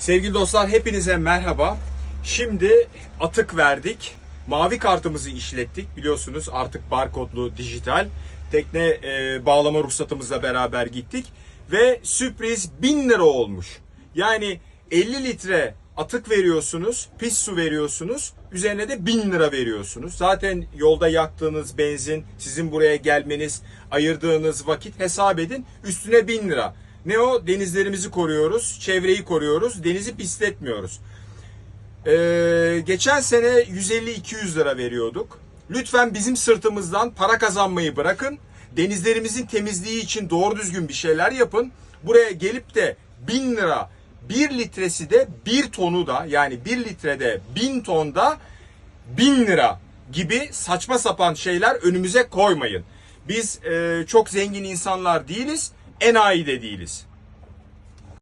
Sevgili dostlar hepinize merhaba. Şimdi atık verdik. Mavi kartımızı işlettik. Biliyorsunuz artık barkodlu dijital. Tekne e, bağlama ruhsatımızla beraber gittik. Ve sürpriz 1000 lira olmuş. Yani 50 litre atık veriyorsunuz, pis su veriyorsunuz. Üzerine de 1000 lira veriyorsunuz. Zaten yolda yaktığınız benzin, sizin buraya gelmeniz, ayırdığınız vakit hesap edin. Üstüne 1000 lira. Ne o? Denizlerimizi koruyoruz, çevreyi koruyoruz, denizi pisletmiyoruz. Ee, geçen sene 150-200 lira veriyorduk. Lütfen bizim sırtımızdan para kazanmayı bırakın. Denizlerimizin temizliği için doğru düzgün bir şeyler yapın. Buraya gelip de 1000 lira, 1 litresi de 1 tonu da yani 1 litrede 1000 tonda 1000 lira gibi saçma sapan şeyler önümüze koymayın. Biz e, çok zengin insanlar değiliz, enayi de değiliz.